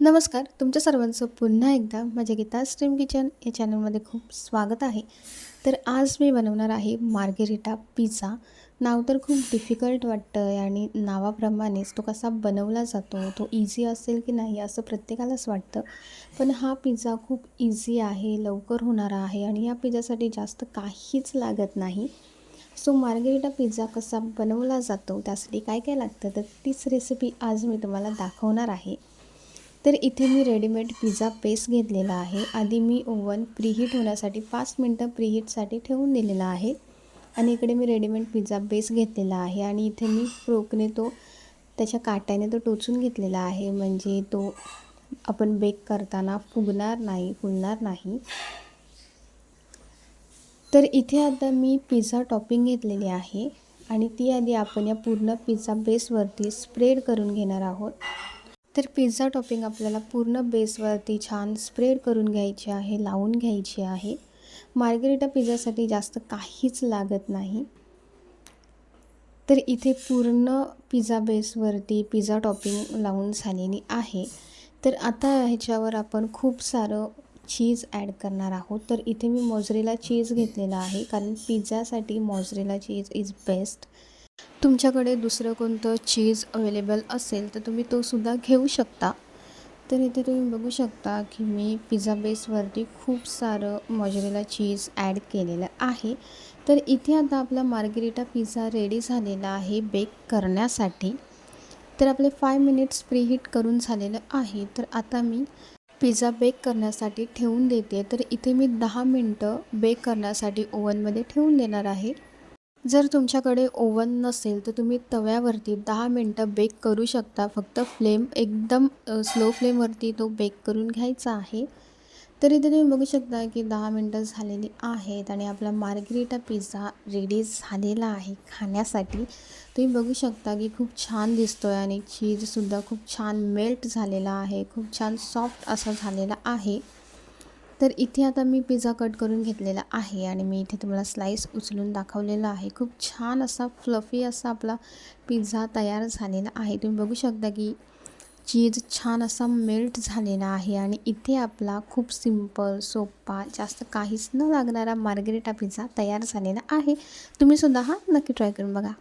नमस्कार तुमच्या सर्वांचं पुन्हा एकदा माझ्या गीता स्ट्रीम किचन या चॅनलमध्ये खूप स्वागत आहे. तर आज मी बनवणार आहे मार्गेरिटा पिझ्झा. नाव तर खूप डिफिकल्ट वाटतं आहे आणि नावाप्रमाणेच तो कसा बनवला जातो तो इझी असेल की नाही असं प्रत्येकालाच वाटतं. पण हा पिझ्झा खूप इझी आहे लवकर होणारा आहे आणि या पिझ्झासाठी जास्त काहीच लागत नाही. सो मार्गेरिटा पिझ्झा कसा बनवला जातो त्यासाठी काय काय लागतं तर तीच रेसिपी आज मी तुम्हाला दाखवणार आहे. तर इथे मी रेडीमेड पिझ्झा पेस्ट घेतलेला आहे. आधी मी ओव्हन प्रीहीट होण्यासाठी पाच मिनटं प्रीहीटसाठी ठेवून दिलेला आहे. आणि इकडे मी रेडीमेड पिझ्झा बेस घेतलेला आहे. आणि इथे मी फ्रोकने तो त्याच्या काट्याने तो टोचून घेतलेला आहे. म्हणजे तो आपण बेक करताना फुगणार नाही फुलणार नाही. तर इथे आता मी पिझ्झा टॉपिंग घेतलेली आहे. आणि ती आधी आपण या पूर्ण पिझ्झा बेसवरती स्प्रेड करून घेणार आहोत. तर पिझ्झा टॉपिंग आपल्याला पूर्ण बेसवरती छान स्प्रेड करून घ्यायची आहे लावून घ्यायची आहे. मार्गरिटा पिझ्झासाठी जास्त काहीच लागत नाही. तर इथे पूर्ण पिझ्झा बेसवरती पिझ्झा टॉपिंग लावून झालेली आहे. तर आता ह्याच्यावर आपण खूप सारं चीज ॲड करणार आहोत. तर इथे मी मोजरेला चीज घेतलेला आहे कारण पिझ्झासाठी मोजरेला चीज इज बेस्ट तुमच्याकडे दुसरं कोणतं चीज अवेलेबल असेल तर तुम्ही तो सुद्धा घेऊ शकता. तर इथे तुम्ही बघू शकता की मी पिझ्झा बेसवरती खूप सारं मॉजरेला चीज ॲड केलेलं आहे. तर इथे आता आपला मार्गेरिटा पिझ्झा रेडी झालेला आहे बेक करण्यासाठी. तर आपले फाय मिनिट्स प्रीहीट करून झालेलं आहे. तर आता मी पिझ्झा बेक करण्यासाठी ठेवून देते. तर इथे मी दहा मिनटं बेक करण्यासाठी ओव्हनमध्ये ठेवून देणार आहे. जर तुमच्याकडे ओव्हन नसेल तर तुम्ही तव्यावरती दहा मिनटं बेक करू शकता. फक्त फ्लेम एकदम स्लो फ्लेमवरती तो बेक करून घ्यायचा आहे. तर इथे तुम्ही बघू शकता की दहा मिनटं झालेली आहेत आणि आपला मार्गरिटा पिझ्झा रेडी झालेला आहे खाण्यासाठी. तुम्ही बघू शकता की खूप छान दिसतो आहे आणि चीजसुद्धा खूप छान मेल्ट झालेला आहे. खूप छान सॉफ्ट असा झालेला आहे. तर इथे आता मी पिझ्झा कट करून घेतलेला आहे आणि मी इथे तुम्हाला स्लाईस उचलून दाखवलेला आहे. खूप छान असा फ्लफी असा आपला पिझ्झा तयार झालेला आहे. तुम्ही बघू शकता की चीज छान असा मेल्ट झालेला आहे आणि इथे आपला खूप सिंपल सोपा जास्त काहीच न लागणारा मार्गरेटा पिझ्झा तयार झालेला आहे. तुम्हीसुद्धा हा नक्की ट्राय करून बघा.